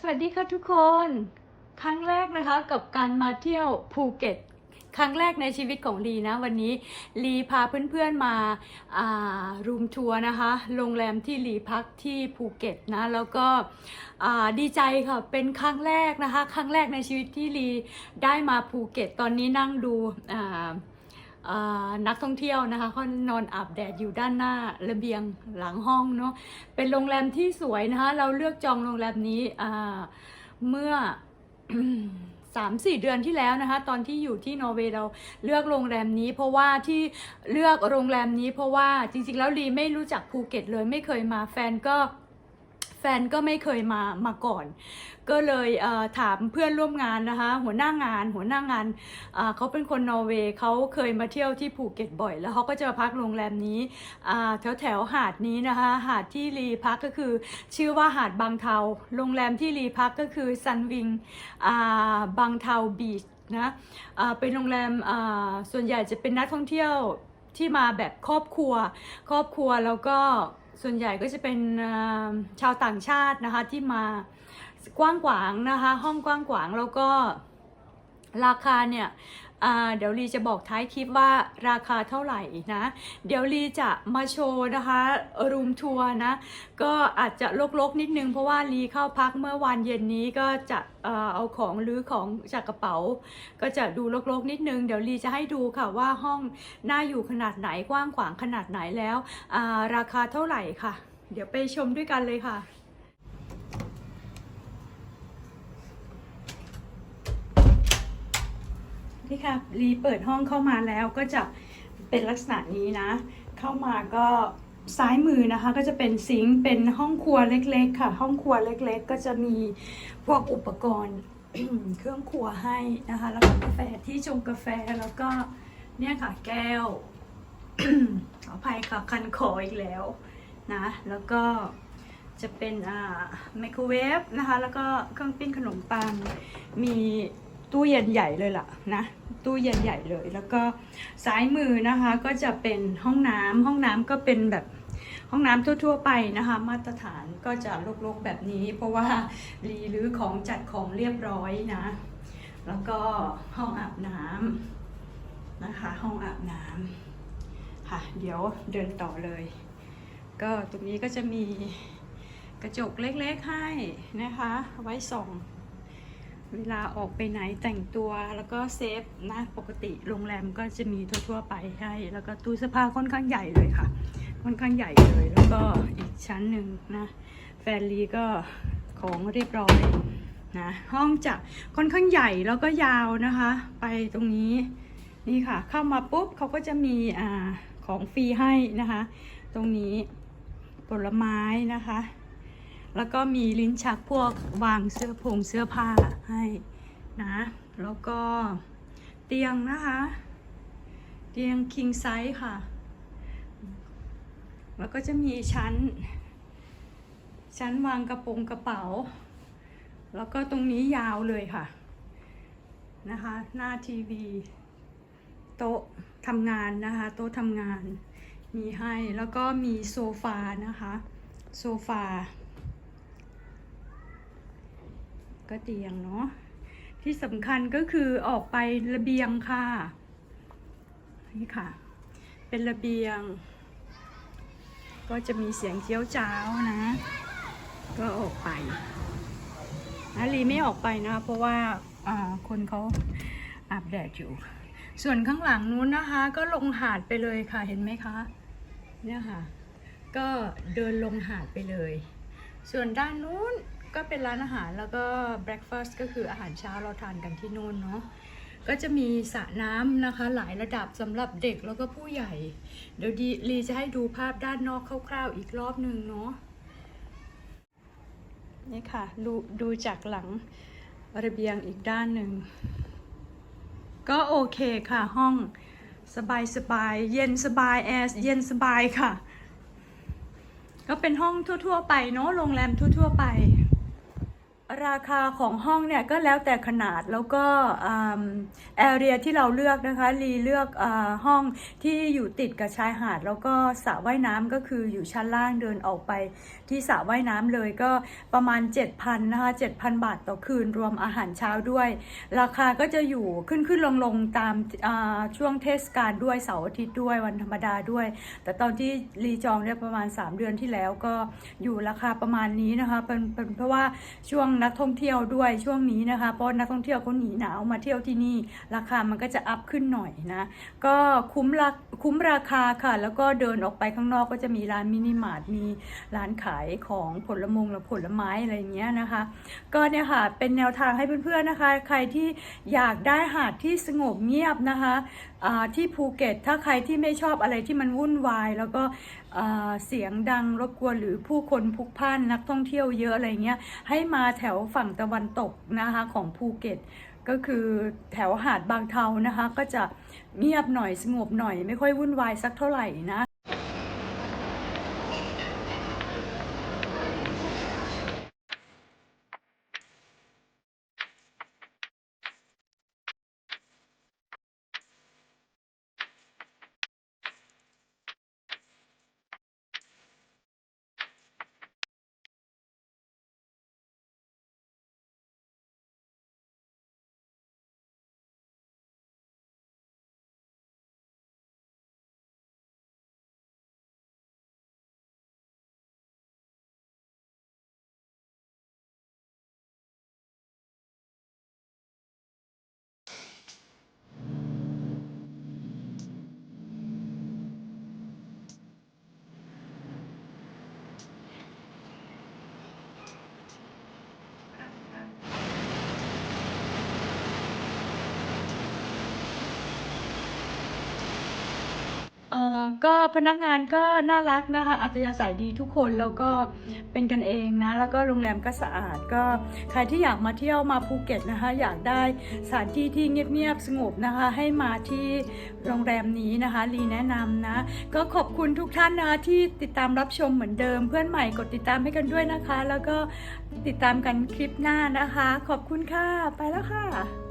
สวัสดีค่ะทุกคน ครั้งแรกนะคะกับการมาเที่ยวภูเก็ต ครั้งแรกในชีวิตของลีนะ วันนี้ลีพาเพื่อนๆมาอ่ารูมทัวร์นะคะ โรงแรมที่ลีพักที่ภูเก็ตนะ แล้วก็อ่าดีใจค่ะเป็นครั้งแรกนะคะ ครั้งแรกในชีวิตที่ลีได้มาภูเก็ต ตอนนี้นั่งดูอ่า นักท่องเที่ยวนะคะเขานอนอาบแดดอยู่ด้านหน้าระเบียงหลังห้องเนาะเป็นโรงแรมที่สวยนะคะ เราเลือกจองโรงแรมนี้เมื่อสามสี่เดือนที่แล้วนะคะ ตอนที่อยู่ที่นอร์เวย์เราเลือกโรงแรมนี้ เพราะว่าที่เลือกโรงแรมนี้เพราะว่าจริงๆแล้วลีไม่รู้จักภูเก็ตเลยไม่เคยมาแฟนก็ แฟนก็ไม่เคยมามาก่อน ก็เลยถามเพื่อนร่วมงานนะคะ หัวหน้างาน หัวหน้างานเขาเป็นคนนอร์เวย์เขาเคยมาเที่ยวที่ภูเก็ตบ่อย แล้วเขาก็จะมาพักโรงแรมนี้แถวแถวๆหาดนี้นะคะ หาดที่รีพักก็คือ ชื่อว่าหาดบางเทาโรงแรมที่รีพักก็คือซันวิงบางเทาบีชนะอ่าเป็นโรงแรมส่วนใหญ่จะเป็นนักท่องเที่ยวที่มาแบบครอบครัว ครอบครัวแล้วก็ ส่วนใหญ่ก็จะเป็นชาวต่างชาตินะคะที่มากว้างขวางนะคะ ห้องกว้างขวางแล้วก็ราคาเนี่ย เดี๋ยวลีจะบอกท้ายคลิปว่าราคาเท่าไหร่นะ เดี๋ยวลีจะมาโชว์นะคะรูมทัวร์นะ ก็อาจจะลกๆนิดนึงเพราะว่าลีเข้าพักเมื่อวานเย็นนี้ก็จะเอาของหรือของจากกระเป๋า ก็จะดูลกๆนิดนึง เดี๋ยวลีจะให้ดูค่ะว่าห้องน่าอยู่ขนาดไหนกว้างขวางขนาดไหนแล้ว ราคาเท่าไหร่ค่ะ เดี๋ยวไปชมด้วยกันเลยค่ะ นี่ค่ะรีเปิดห้องเข้ามาแล้วก็จะเป็นลักษณะนี้นะ เข้ามาก็ซ้ายมือนะคะก็จะเป็นซิงค์เป็นห้องครัวเล็ก ๆ ค่ะ ห้องครัวเล็ก ๆ ก็จะมีพวกอุปกรณ์เครื่องครัวให้นะคะ แล้วก็กาแฟที่ชงกาแฟแล้วก็เนี่ยค่ะแก้วขออภัยค่ะคันคออีกแล้วนะแล้วก็จะเป็นอ่าไมโครเวฟนะคะ แล้วก็เครื่องปิ้งขนมปังมี ตู้เย็นใหญ่เลยล่ะนะ ตู้เย็นใหญ่เลย แล้วก็ซ้ายมือนะคะก็จะเป็นห้องน้ำห้องน้ำก็เป็นแบบห้องน้ำทั่ว ๆ ไปนะคะ มาตรฐานก็จะลกๆแบบนี้ เพราะว่ารีหรือของจัดของเรียบร้อยนะ แล้วก็ห้องอาบน้ำนะคะ ห้องอาบน้ำค่ะ เดี๋ยวเดินต่อเลย ก็ตรงนี้ก็จะมีกระจกเล็กๆให้นะคะ ไว้ส่อง เวลาออกไปไหนแต่งตัวแล้วก็เซฟนะปกติโรงแรมก็จะมีทั่วๆไปให้ แล้วก็ตู้เสื้อผ้าค่อนข้างใหญ่เลยค่ะ ค่อนข้างใหญ่เลย แล้วก็อีกชั้นหนึ่งนะแฟนลีก็ของเรียบร้อยนะห้องจะค่อนข้างใหญ่แล้วก็ยาวนะคะ ไปตรงนี้นี่ค่ะ เข้ามาปุ๊บเขาก็จะมีอ่าของฟรีให้นะคะ ตรงนี้ผลไม้นะคะ แล้วก็มีลิ้นชักพวกวางเสื้อผงเสื้อผ้าให้นะ แล้วก็เตียงนะคะ เตียง king size ค่ะ แล้วก็จะมีชั้น ชั้นวางกระโปรงกระเป๋า แล้วก็ตรงนี้ยาวเลยค่ะ นะคะ หน้าทีวี โต๊ะทำงานนะคะ โต๊ะทำงานมีให้ แล้วก็มีโซฟานะคะ โซฟา ก็เตียงเนาะที่สำคัญก็คือออกไประเบียงค่ะ นี่ค่ะ เป็นระเบียง ก็จะมีเสียงเจียวจ้าวนะ ก็ออกไปอาลีไม่ออกไปนะ เพราะว่าอ่าคนเขาอาบแดดอยู่ ส่วนข้างหลังนู้นนะคะ ก็ลงหาดไปเลยค่ะเห็นไหมคะ เนี่ยค่ะ ก็เดินลงหาดไปเลย ส่วนด้านนู้น ก็เป็นร้านอาหารแล้วก็ breakfast ก็คืออาหารเช้าเราทานกันที่นู่นเนาะก็จะมีสระน้ำนะคะหลายระดับสำหรับเด็กแล้วก็ผู้ใหญ่ เดี๋ยวดีลีจะให้ดูภาพด้านนอกคร่าวๆอีกรอบหนึ่งเนาะนี่ค่ะดูดูจากหลังระเบียงอีกด้านหนึ่ง ก็โอเคค่ะห้องสบายสบายเย็นสบายแอร์เย็นสบายค่ะ ก็เป็นห้องทั่ว ๆ ไปเนาะโรงแรมทั่ว ๆ ไป ราคาของห้องเนี่ยก็แล้วแต่ขนาดแล้วก็แอเรียที่เราเลือกนะคะรีเลือกอห้องที่อยู่ติดกับชายหาด แล้วก็สระว่ายน้ำก็คืออยู่ชั้นล่างเดินออกไปที่สระว่ายน้ำเลยก็ประมาณ 7,000นะคะ7,000 บาทต่อคืนรวมอาหารเช้าด้วย ราคาก็จะอยู่ขึ้นขึ้นลงลงตามช่วงเทศกาลด้วยเสาร์อาทิตย์ด้วยวันธรรมดาด้วย แต่ตอนที่รีจองเนี่ยประมาณ 3 เดือนที่แล้วก็อยู่ราคาประมาณนี้นะคะเป็นเป็นเพราะว่าช่วงนัักท่องเที่ยวด้วยช่วงนี้นะคะ เพราะนักท่องเที่ยวเขาหนีหนาวมาเที่ยวที่นี่ ราคามันก็จะอัพขึ้นหน่อยนะ ก็คุ้มราคุ้มราคาค่ะ แล้วก็เดินออกไปข้างนอกก็จะมีร้านมินิมาร์ทมีร้านขายของผลมงและผลไม้อะไรเงี้ยนะคะ ก็เนี่ยค่ะเป็นแนวทางให้เพื่อนๆนะคะ ใครที่อยากได้หาดที่สงบเงียบนะคะที่ภูเก็ตถ้าใครที่ไม่ชอบอะไรที่มันวุ่นวาย แล้วก็ เสียงดังรบกวนหรือผู้คนพลุกพล่านนักท่องเที่ยวเยอะอะไรเงี้ยให้มาแถวฝั่งตะวันตกนะคะของภูเก็ตก็คือแถวหาดบางเทานะคะ ก็จะเงียบหน่อยสงบหน่อย ไม่ค่อยวุ่นวายสักเท่าไหร่นะ ก็พนักงานก็น่ารักนะคะอัธยาศัยดีทุกคนแล้วก็เป็นกันเองนะ แล้วก็โรงแรมก็สะอาดก็ใครที่อยากมาเที่ยวมาภูเก็ตนะคะ อยากได้สถานที่ที่เงียบๆสงบนะคะ ให้มาที่โรงแรมนี้นะคะรีแนะนำนะ ก็ขอบคุณทุกท่านนะคะที่ติดตามรับชมเหมือนเดิม เพื่อนใหม่กดติดตามให้กันด้วยนะคะ แล้วก็ติดตามกันคลิปหน้านะคะ ขอบคุณค่ะ ไปแล้วค่ะ